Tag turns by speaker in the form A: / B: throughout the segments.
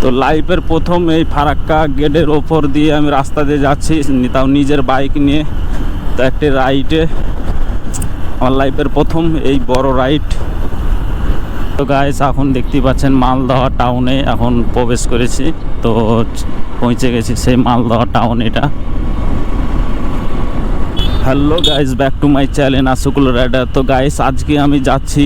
A: তো লাইফের প্রথম এই ফারাক্কা গেটের ওপর দিয়ে আমি রাস্তা দিয়ে যাচ্ছি তাও নিজের বাইক নিয়ে। তো একটি রাইডে, আমার লাইফের প্রথম এই বড় রাইড। তো গাইস এখন দেখতেই পাচ্ছেন মালদহ টাউনে এখন প্রবেশ করেছি। তো পৌঁছে গেছি সেই মালদহ টাউন এটা। Hello guys back to my channel Ashukul rider তো গাইস আজকে আমি যাচ্ছি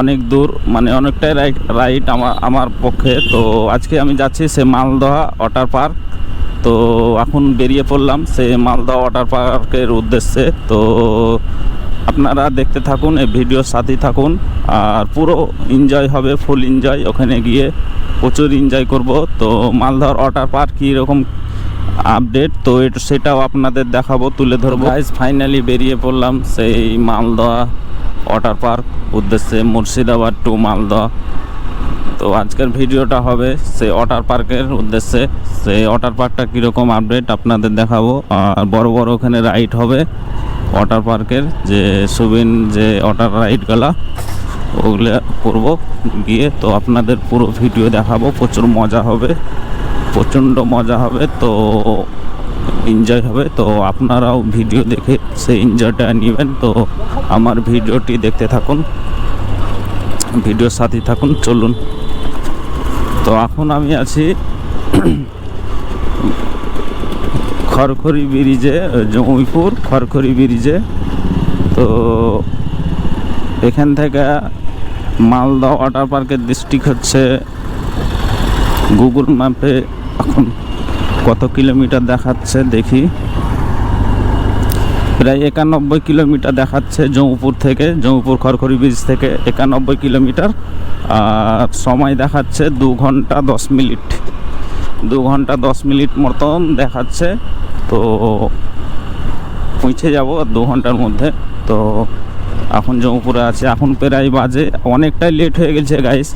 A: অনেক দূর মানে অনেকটাই রাইড রাইড আমার আমার পক্ষে। তো আজকে আমি যাচ্ছি সে মালদহ ওয়াটার পার্ক তো এখন বেরিয়ে পড়লাম সে মালদহ ওয়াটার পার্কের উদ্দেশ্যে। তো আপনারা দেখতে থাকুন, এই ভিডিওর সাথেই থাকুন। আর পুরো এনজয় হবে ফুল এনজয় ওখানে গিয়ে প্রচুর এনজয় করব। তো মালদহর ওয়াটার পার্ক কীরকম আপডেট তো এটা, সেটাও আপনাদের দেখাবো, তুলে ধরবো। ফাইনালি বেরিয়ে পড়লাম সেই মালদহ ওয়াটার পার্ক, উদ্দেশ্যে মুর্শিদাবাদ টু মালদহ। তো আজকের ভিডিওটা হবে সেই ওয়াটার পার্কের উদ্দেশ্যে। সেই ওয়াটার পার্কটা কীরকম আপডেট আপনাদের দেখাবো। আর বড় বড় ওখানে রাইড হবে ওয়াটার পার্কের, যে সুবিন যে ওয়াটার রাইডগুলা, ওগুলো করব গিয়ে। তো আপনাদের পুরো ভিডিও দেখাবো, প্রচুর মজা হবে, প্রচণ্ড মজা হবে। তো এনজয় হবে। তো আপনারাও ভিডিও দেখে সেই এনজয়টা নেবেন। তো আমার ভিডিওটি দেখতে থাকুন। ভিডিওর সাথে থাকুন, চলুন। তো এখন আমি আছি খড়খড়ি ব্রিজে, জমিপুর খড়খড়ি ব্রিজে। তো এখান থেকে মালদা ওয়াটার পার্কের ডিস্ট্রিক্ট হচ্ছে গুগল ম্যাপে এখন কত কিলোমিটার দেখাচ্ছে দেখি। প্রায় একানব্বই কিলোমিটার দেখাচ্ছে জৌপুর থেকে, জৌপুর খড়খড়ি ব্রিজ থেকে একানব্বই কিলোমিটার। আর সময় দেখাচ্ছে দু ঘণ্টা দশ মিনিট। দু ঘণ্টা দশ মিনিট মতন দেখাচ্ছে। তো পৌঁছে যাব দু ঘণ্টার মধ্যে। তো এখন জৌপুরে আছে। এখন প্রায় বাজে, অনেকটাই লেট হয়ে গেছে গাইস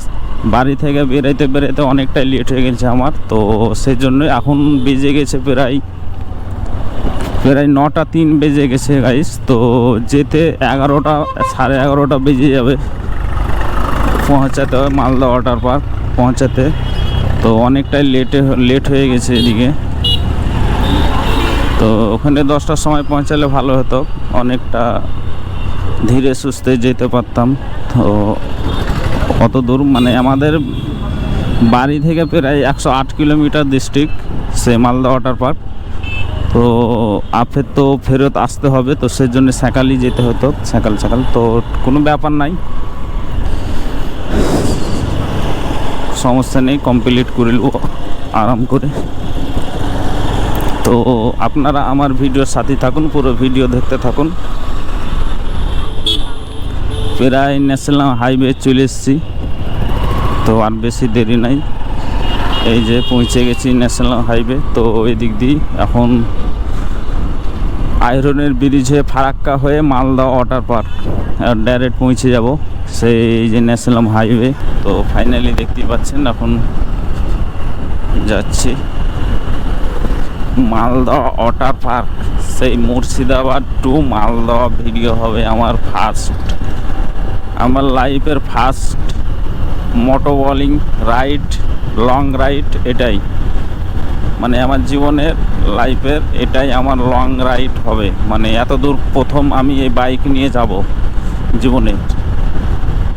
A: বাড়ি থেকে বেরাইতে বেরাইতে অনেকটাই লেট হয়ে গেছে আমার, তো সেই জন্যই এখন বেজে গেছে প্রায় প্রায় নটা তিন বেজে গেছে গাইস তো যেতে এগারোটা, সাড়ে এগারোটা বেজে যাবে পৌঁছাতে হবে মালদা ওয়াটার পার্ক পৌঁছাতে, তো অনেকটাই লেটে লেট হয়ে গেছে এদিকে। তো ওখানে দশটার সময় পৌঁছালে ভালো হতো, অনেকটা ধীরে সুস্থে যেতে পারতাম, তো অত দূর মানে আমাদের বাড়ি থেকে প্রায় একশো আট কিলোমিটার ডিস্ট্রিক্ট সে মালদা ওয়াটার পার্ক তো আপের তো ফেরত আসতে হবে, তো সেই জন্য সকালই যেতে হতো সকাল সকাল তো কোনো ব্যাপার নাই। সমস্যা নেই কমপ্লিট করে নেব, আরাম করে। তো আপনারা আমার ভিডিওর সাথে থাকুন, পুরো ভিডিও দেখতে থাকুন। প্রায় ন্যাশনাল হাইওয়ে চলে এসেছি। তো আর বেশি দেরি নাই। এই যে পৌঁছে গেছি ন্যাশনাল হাইওয়ে তো এই দিক দিয়ে এখন আয়রনের ব্রিজে ফারাক্কা হয়ে মালদা ওয়াটার পার্ক ডাইরেক্ট পৌঁছে যাব সেই যে ন্যাশনাল হাইওয়ে তো ফাইনালি দেখতেই পাচ্ছেন এখন যাচ্ছি মালদা ওয়াটার পার্ক সেই মুর্শিদাবাদ টু মালদা ভিডিও হবে আমার ফার্স্ট আমার লাইফের ফার্স্ট মোটো বলিং রাইড, লং রাইড এটাই। মানে আমার জীবনের লাইফের এটাই আমার লং রাইড হবে। মানে এত দূর প্রথম আমি এই বাইক নিয়ে যাব জীবনে।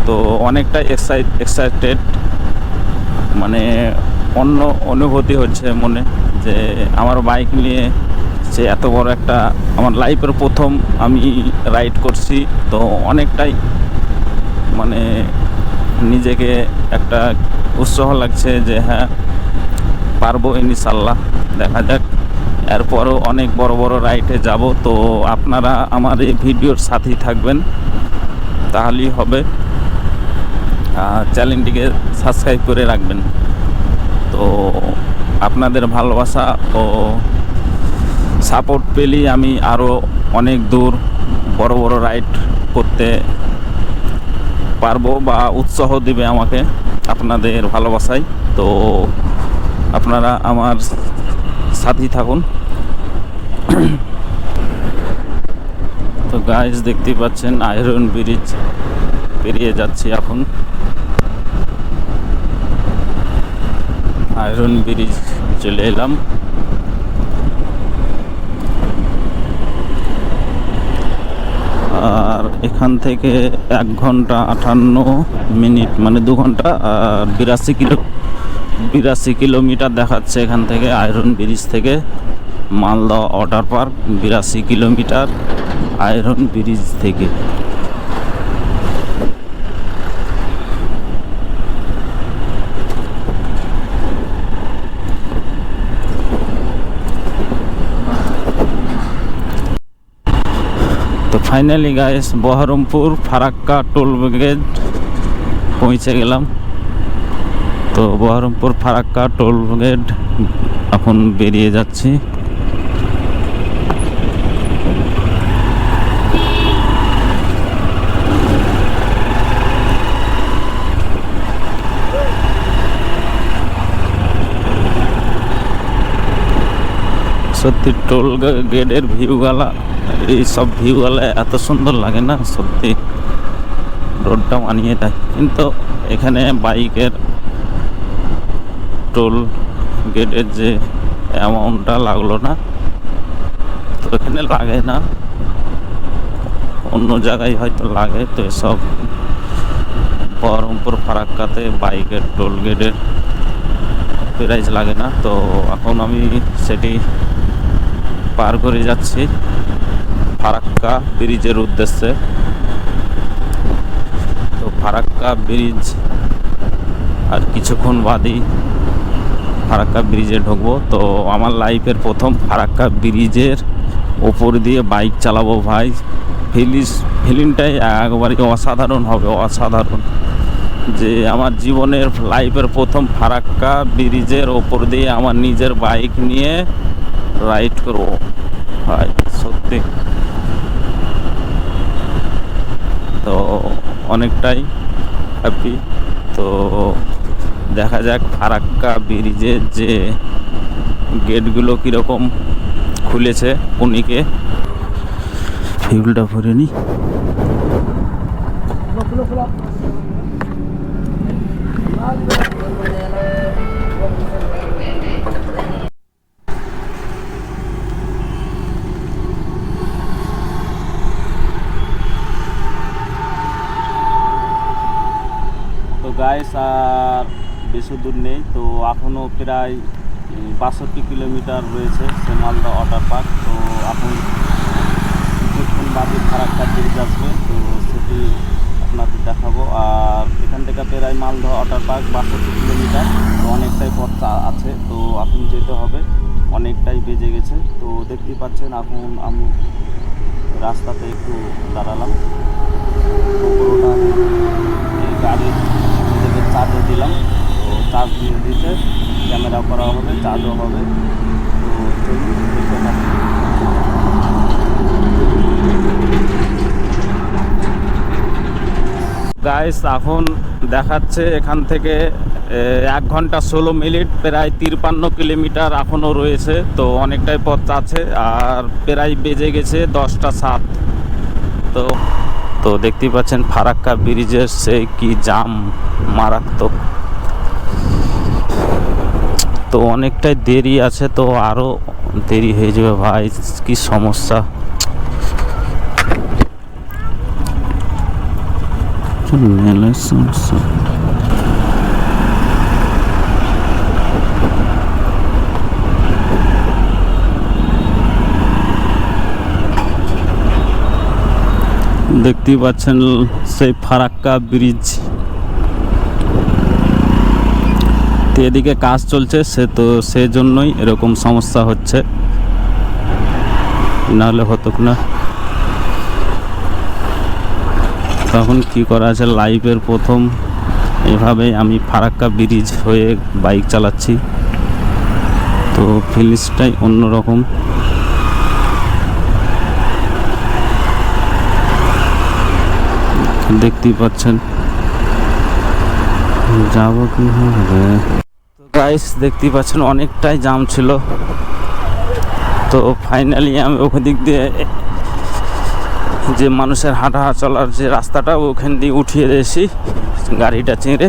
A: তো অনেকটা এক্সাইট এক্সাইটেড মানে অন্য অনুভূতি হচ্ছে মনে যে আমার বাইক নিয়ে যে এত বড় একটা আমার লাইফের প্রথম আমি রাইড করছি। তো অনেকটাই মানে নিজেকে একটা উৎসাহ লাগছে যে হ্যাঁ পারব ইনশাল্লাহ দেখা যাক। এরপরও অনেক বড় বড় রাইডে যাব, তো আপনারা আমার এই ভিডিওর সাথেই থাকবেন। তাহলেই হবে। চ্যানেলটিকে সাবস্ক্রাইব করে রাখবেন। তো আপনাদের ভালোবাসা ও সাপোর্ট পেলেই আমি আরও অনেক দূর বড় বড় রাইড করতে পারব বা উৎসাহ দিবে আমাকে আপনাদের ভালোবাসায়। তো আপনারা আমার সাথী থাকুন। তো গাইজ দেখতেই পাচ্ছেন আয়রন ব্রিজ পেরিয়ে যাচ্ছি এখন। আয়রন ব্রিজ চলে এলাম আর এখান থেকে এক ঘণ্টা আটান্ন মিনিট মানে দু ঘণ্টা বিরাশি কিলো, বিরাশি কিলোমিটার দেখাচ্ছে এখান থেকে আয়রন ব্রিজ থেকে মালদা ওয়াটার পার্ক, বিরাশি কিলোমিটার আয়রন ব্রিজ থেকে। Finally guys Baharampur Farakka toll gate পৌঁছে গেলাম। তো বহরমপুর ফারাক্কা টোল গেট এখন বেরিয়ে যাচ্ছি। সত্যি টোল গেটের ভিউগুলা এই সব ভিউগুলা এত সুন্দর লাগে না? সত্যি রোডটা মানিয়ে দেয় কিন্তু এখানে বাইকের টোল গেটের যে অ্যামাউন্টটা লাগল না, তো এখানে লাগে না। অন্য জায়গায় হয়তো লাগে, তো এসব বহরমপুর ফারাক্কাতে বাইকের টোল গেটের প্রাইজ লাগে না। তো এখন আমি সেটি পার করে যাচ্ছি। ফারাক্কা ব্রিজের উদ্দেশ্যে। তো ফারাক্কা ব্রিজ আর কিছুক্ষণ বাদেই ফারাক্কা ব্রিজে ঢুকবো। তো আমার লাইফের প্রথম ফারাক্কা ব্রিজের ওপর দিয়ে বাইক চালাবো ভাই। ফিলিস ফিলিংটাই একবারে অসাধারণ হবে, অসাধারণ। যে আমার জীবনের লাইফের প্রথম ফারাক্কা ব্রিজের ওপর দিয়ে আমার নিজের বাইক নিয়ে রাইড করব। ভাই, সত্যি তো অনেকটাই হ্যাপি তো দেখা যাক ফারাক্কা ব্রিজের যে গেটগুলো কীরকম খুলেছে উনিকে। ফিউলটা ভরে নি। গাইস আর বেশি দূর নেই, তো এখনও প্রায় বাষট্টি কিলোমিটার রয়েছে সে মালদা ওয়াটার পার্ক। তো এখন কিছুক্ষণ বাদে ফারাক্কা ব্রিজ আসবে, তো সেটি আপনাদের দেখাবো। আর এখান থেকে প্রায় মালদা ওয়াটার পার্ক বাষট্টি কিলোমিটার, তো অনেকটাই পথ আছে, তো এখন যেতে হবে। অনেকটাই বেজে গেছে, তো দেখতেই পাচ্ছেন এখন আমি রাস্তাতে একটু দাঁড়ালাম। গাড়ির চার্জও দিলাম। তো চার্জ দিয়ে দিতে ক্যামেরা করা হবে চার্জও হবে। তো। গাইস এখন দেখাচ্ছে এখান থেকে এক ঘণ্টা ষোলো মিনিট, প্রায় তিরপান্ন কিলোমিটার এখনও রয়েছে। তো অনেকটাই পথ আছে, আর প্রায় বেজে গেছে দশটা সাত। তো তো দেখতেই পাচ্ছেন ফারাক্কা ব্রিজের সে কি জাম মারাত্মক। তো অনেকটাই দেরি আছে, তো আরও দেরি হয়ে যাবে ভাই, কি সমস্যা। সমস্যা। দেখতেই পাচ্ছেন সেই ফারাক্কা ব্রিজ। তো এদিকে কাজ চলছে, সে তো সেজন্যই এরকম সমস্যা হচ্ছে। নাহলে হতো না। তখন কি করা আছে লাইফের প্রথম। এভাবে আমি ফারাক্কা ব্রিজ হয়ে বাইক চালাচ্ছি। তো ফিলিংসটাই অন্যরকম। দেখতেই পাচ্ছেন। যাব কি হবে গাইস দেখতেই পাচ্ছেন অনেকটাই জাম ছিল। তো ফাইনালি আমি ওখান দিক দিয়ে যে মানুষের হাঁটা চলার যে রাস্তাটা, ওখান দিয়ে উঠিয়ে দিয়েছি গাড়িটা চেঁড়ে।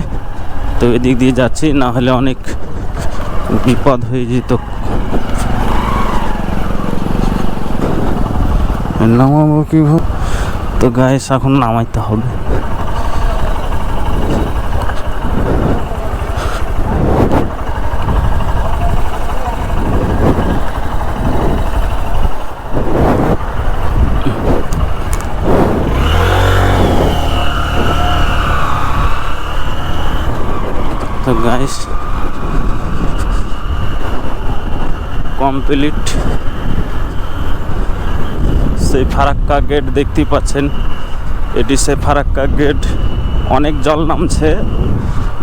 A: তো এদিক দিয়ে যাচ্ছি, না হলে অনেক বিপদ হয়ে যেত। নামাবো কীভাবে? তো গায়েস এখন নামাইতে হবে। তো গাইস কমপ্লিট সেই ফারাক্কা গেট দেখতেই পাচ্ছেন। এটি সে ফারাক্কা গেট অনেক জল নামছে।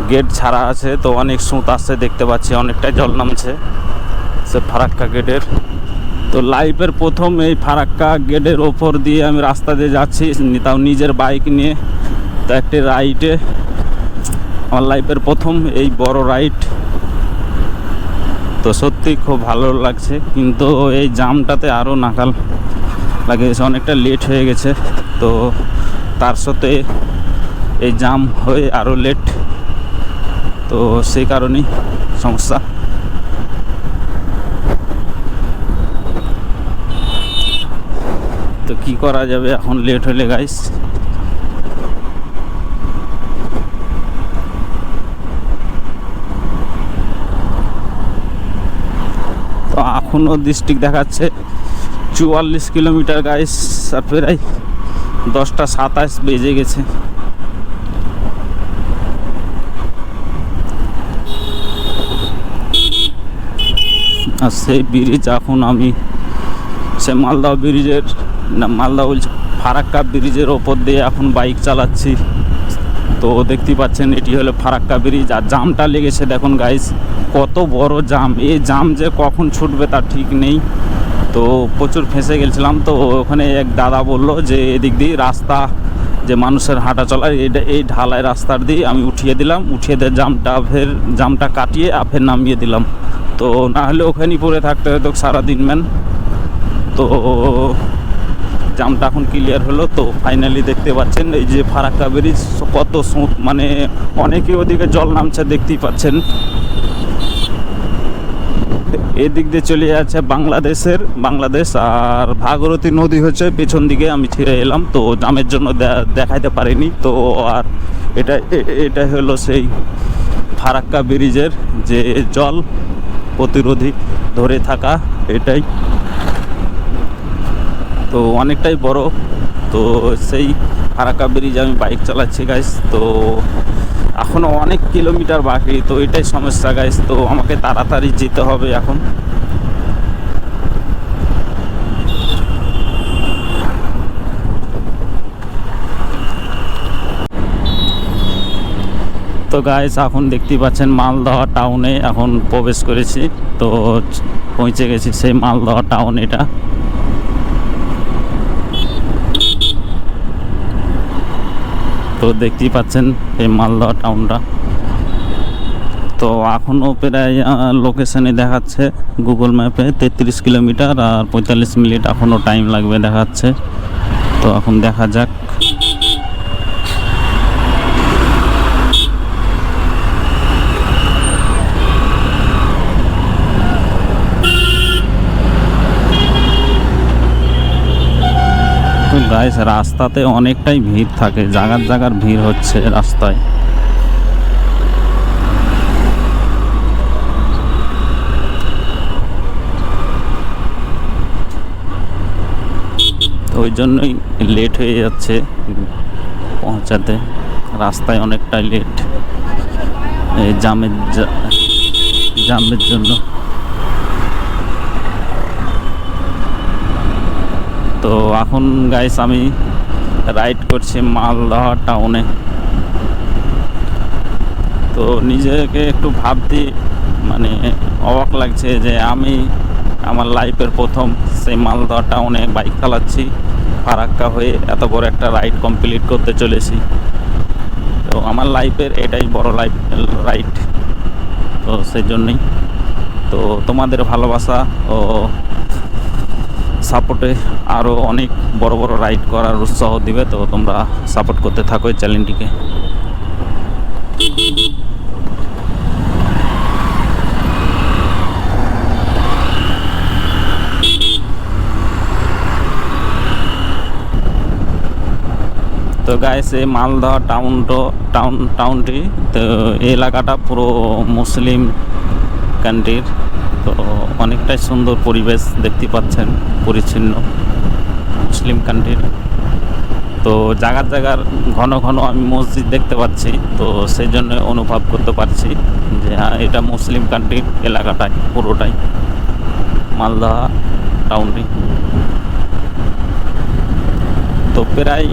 A: গেট ছাড়া আছে তো অনেক সুত আসছে দেখতে পাচ্ছি, অনেকটাই জল নামছে সে ফারাক্কা গেটের তো লাইফের প্রথম এই ফারাক্কা গেটের ওপর দিয়ে আমি রাস্তা দিয়ে যাচ্ছি, তাও নিজের বাইক নিয়ে। তো একটি রাইডে আমার লাইফের প্রথম এই বড় রাইড তো সত্যি খুব ভালো লাগছে, কিন্তু এই জামটাতে আরও নাকাল লাগিয়েছে অনেকটা লেট হয়ে গেছে। তো তার সাথে এই জাম হয়ে আরও লেট তো সেই কারণেই সমস্যা। তো কি করা যাবে এখন লেট হলে গাইস তো এখনও ডিস্ট্রিক্ট দেখাচ্ছে। চুয়াল্লিশ কিলোমিটার গাইস আর প্রায় দশটা সাতাশ বেজে গেছে। আর সেই ব্রিজ এখন আমি, সে মালদা ব্রিজের না মালদা বলছি, ফারাক্কা ব্রিজের ওপর দিয়ে এখন বাইক চালাচ্ছি। তো দেখতেই পাচ্ছেন, এটি হলো ফারাক্কা ব্রিজ আর জামটা লেগেছে দেখুন গাইস কত বড় জাম। এই জাম যে কখন ছুটবে তার ঠিক নেই। তো প্রচুর ফেঁসে গেছিলাম। তো ওখানে এক দাদা বলল যে, এদিক দিয়ে রাস্তা, যে মানুষের হাঁটা চলার এটা এই ঢালাই রাস্তার দিয়ে আমি উঠিয়ে দিলাম। উঠিয়ে দিয়ে জামটা ফের, জামটা কাটিয়ে ফের নামিয়ে দিলাম। তো না হলে ওখানেই পড়ে থাকতে হতো সারাদিন, ম্যান। তো জামটা এখন ক্লিয়ার হলো। তো ফাইনালি দেখতে পাচ্ছেন, এই যে ফারাক্কা ব্রিজ, কত মানে অনেকে ওদিকে জল নামছে, দেখতেই পাচ্ছেন। এদিক দিয়ে চলে যাচ্ছে বাংলাদেশের, বাংলাদেশ আর ভাগরতী নদী হচ্ছে পেছন দিকে, আমি ছেড়ে এলাম, তো জামের জন্য দেখাইতে পারিনি, তো আর এটা এটা হলো সেই ফারাক্কা ব্রিজের যে জল প্রতিরোধী ধরে থাকা, এটাই। তো অনেকটাই বড়, তো সেই ফারাক্কা ব্রিজ আমি বাইক চালাচ্ছি গাইস তো এখনও অনেক কিলোমিটার বাকি, তো এটাই সমস্যা গাইস তো আমাকে তাড়াতাড়ি যেতে হবে এখন। তো গাইস এখন দেখতেই পাচ্ছেন মালদহ টাউনে এখন প্রবেশ করেছি, তো পৌঁছে গেছি সেই মালদহ টাউন এটা। তো দেখতেই পাচ্ছেন এই মালদহ টাউনটা তো এখনও প্রায় লোকেশানে দেখাচ্ছে গুগল ম্যাপে তেত্রিশ কিলোমিটার আর পঁয়তাল্লিশ মিনিট এখনও টাইম লাগবে দেখাচ্ছে। তো এখন দেখা যাক তো গাইস, রাস্তাতে অনেকটাই ভিড় থাকে, জাগার জাগার ভিড় হচ্ছে রাস্তায়। ওই জন্যই লেট হয়ে যাচ্ছে পৌঁছাতে, রাস্তায় অনেকটাই লেট এই জামের জামের জন্য। তো এখন গাইস আমি রাইড করছি মালদহ টাউনে তো নিজেকে একটু ভাবতে মানে অবাক লাগছে যে আমি আমার লাইফের প্রথম সেই মালদহ টাউনে বাইক চালাচ্ছি, ফারাক্কা হয়ে এত বড় একটা রাইড কমপ্লিট করতে চলেছি। তো আমার লাইফের এটাই বড় লাইফ রাইড তো সেই জন্যই। তো তোমাদের ভালোবাসা ও সাপোর্টে আরও অনেক বড় বড় রাইড করার উৎসাহ দিবে, তো তোমরা সাপোর্ট করতে থাকো এই চ্যালেঞ্জটিকে তো গাইস এই মালদা টাউন টাউন টাউনটি তো এলাকাটা পুরো মুসলিম কান্ট্রির অনেকটাই সুন্দর পরিবেশ দেখতে পাচ্ছেন, পরিচ্ছন্ন মুসলিম কান্ট্রির তো জায়গার জায়গার ঘন ঘন আমি মসজিদ দেখতে পাচ্ছি, তো সেই জন্য অনুভব করতে পারছি যে হ্যাঁ এটা মুসলিম কান্ট্রির এলাকাটাই, পুরোটাই। মালদা টাউনটি তো প্রায়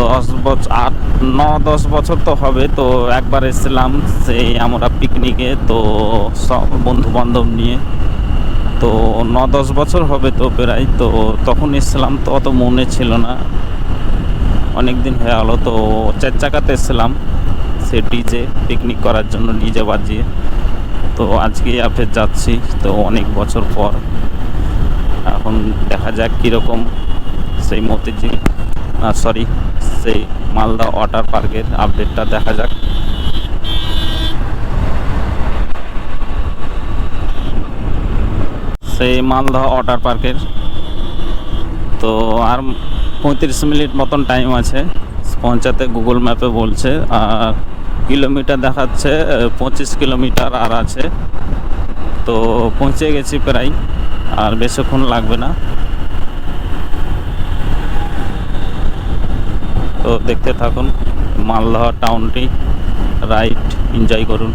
A: দশ বছর আট ন দশ বছর তো হবে, তো একবার এসেছিলাম সেই আমরা পিকনিকে তো সব বন্ধু বান্ধব নিয়ে, তো ন দশ বছর হবে তো প্রায়, তো তখন এসেছিলাম তো অত মনে ছিল না। অনেক দিন হয়ে গেলো, তো চার চাকাতে এসেছিলাম সে ডিজে পিকনিক করার জন্য, ডিজে বাজিয়ে। তো আজকে ফের যাচ্ছি, তো অনেক বছর পর। এখন দেখা যাক কীরকম সেই মতিঝিল সরি সেই মালদা ওয়াটার পার্কের আপডেটটা দেখা যাক। সেই মালদা ওয়াটার পার্কের। তো আর পঁয়ত্রিশ মিনিট মতন টাইম আছে। পৌঁছাতে গুগল ম্যাপে বলছে, আর কিলোমিটার দেখাচ্ছে, পঁচিশ কিলোমিটার আর আছে। তো পৌঁছে গেছি প্রায়, আর বেশিক্ষণ লাগবে না। তো দেখতে থাকুন, মালদহ টাউনটি রাইড এনজয় করুন।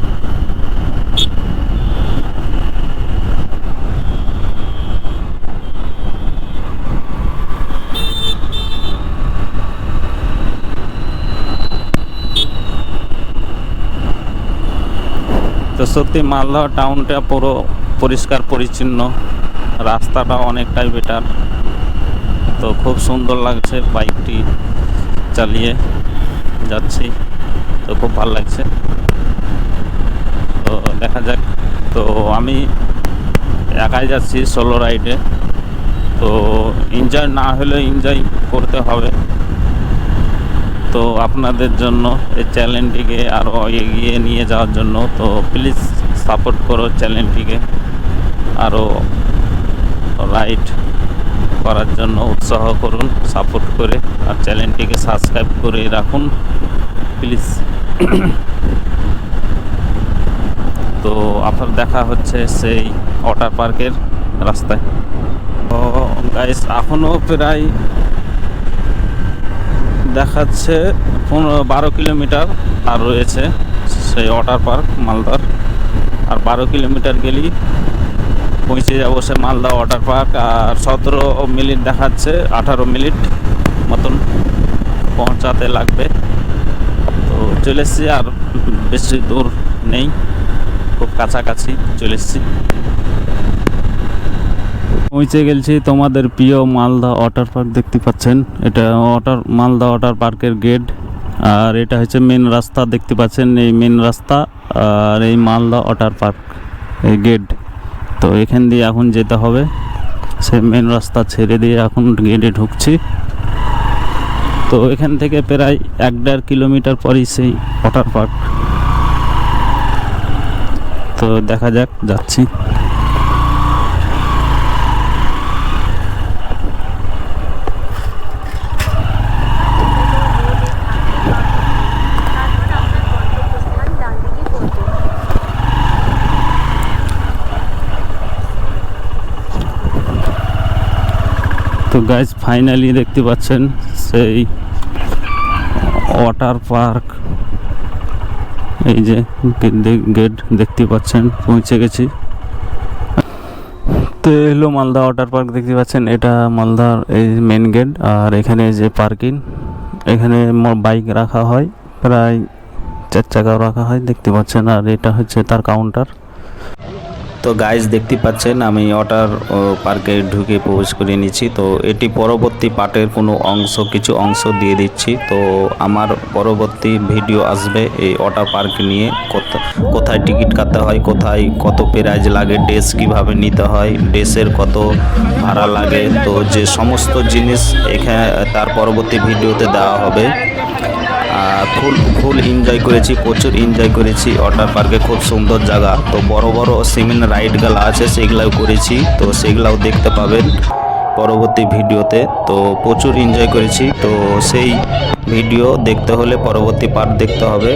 A: তো সত্যি মালদহ টাউনটা পুরো পরিষ্কার, পরিচ্ছন্ন। রাস্তাটা অনেকটাই বেটার তো খুব সুন্দর লাগছে বাইকটি চালিয়ে যাচ্ছি। তো খুব ভালো লাগছে। তো দেখা যাক। তো আমি একাই যাচ্ছি সোলো রাইডে তো এনজয় না হলেও এনজয় করতে হবে। তো আপনাদের জন্য এই চ্যানেলটিকে আরও এগিয়ে নিয়ে যাওয়ার জন্য, তো প্লিজ সাপোর্ট করো চ্যানেলটিকে আরও রাইড করার জন্য উৎসাহ করুন সাপোর্ট করে আর চ্যানেলটিকে সাবস্ক্রাইব করে রাখুন প্লিজ তো আপনার দেখা হচ্ছে সেই ওয়াটার পার্কের রাস্তায়। তো গাইস এখনও প্রায় দেখাচ্ছে পনেরো, বারো কিলোমিটার আর রয়েছে সেই ওয়াটার পার্ক, মালদার। আর বারো কিলোমিটার গেলেই পৌঁছে যাব সে মালদা ওয়াটার পার্ক আর সতেরো মিনিট দেখাচ্ছে, আঠারো মিনিট মতন পৌঁছাতে লাগবে। তো চলে এসছি আর বেশি দূর নেই, খুব কাছাকাছি চলে এসছি। পৌঁছে গেছি তোমাদের প্রিয় মালদা ওয়াটার পার্ক দেখতে পাচ্ছেন। এটা ওয়াটার মালদা ওয়াটার পার্কের গেট আর এটা হচ্ছে মেন রাস্তা দেখতে পাচ্ছেন, এই মেন রাস্তা আর এই মালদা ওয়াটার পার্ক এই গেট তো এখান দিয়ে এখন যেতে হবে। সে মেন রাস্তা ছেড়ে দিয়ে এখন গেটে ঢুকছি। তো এখান থেকে প্রায় এক দেড় কিলোমিটার পরই সেই ওয়াটার পার্ক তো দেখা যাক, যাচ্ছি
B: তারপর আপনার গন্তব্যস্থান ডান দিকে করবে
A: তো গাইজ ফাইনালি দেখতে পাচ্ছেন সেই ওয়াটার পার্ক এই যে গেট দেখতে পাচ্ছেন, পৌঁছে গেছি। তো এলো মালদা ওয়াটার পার্ক দেখতে পাচ্ছেন, এটা মালদার এই মেন গেট আর এখানে যে পার্কিং এখানে বাইক রাখা হয়, প্রায় চার চাকাও রাখা হয়, দেখতে পাচ্ছেন। আর এটা হচ্ছে তার কাউন্টার তো গাইজ দেখতে পাচ্ছেন, আমি ওয়াটার পার্কে ঢুকে প্রবেশ করে নিচ্ছি তো এটি পরবর্তী পার্টের কোনো অংশ, কিছু অংশ দিয়ে দিচ্ছি। তো আমার পরবর্তী ভিডিও আসবে এই ওয়াটার পার্ক নিয়ে, কোথা- কোথায় টিকিট কাটতে হয়, কোথায় কত প্রাইজ লাগে ড্রেস কীভাবে নিতে হয় ড্রেসের কত ভাড়া লাগে। তো যে সমস্ত জিনিস এখানে তার পরবর্তী ভিডিওতে দেওয়া হবে। ফুল ফুল এনজয় করেছি, প্রচুর এনজয় করেছি। ওয়াটার পার্কে খুব সুন্দর জায়গা। তো বড় বড় সিমেন্ট রাইডগুলো আছে, সেগুলাও করেছি। তো সেগুলাও দেখতে পাবেন পরবর্তী ভিডিওতে তো। প্রচুর এনজয় করেছি। তো সেই ভিডিও দেখতে হলে পরবর্তী পার্ট দেখতে হবে।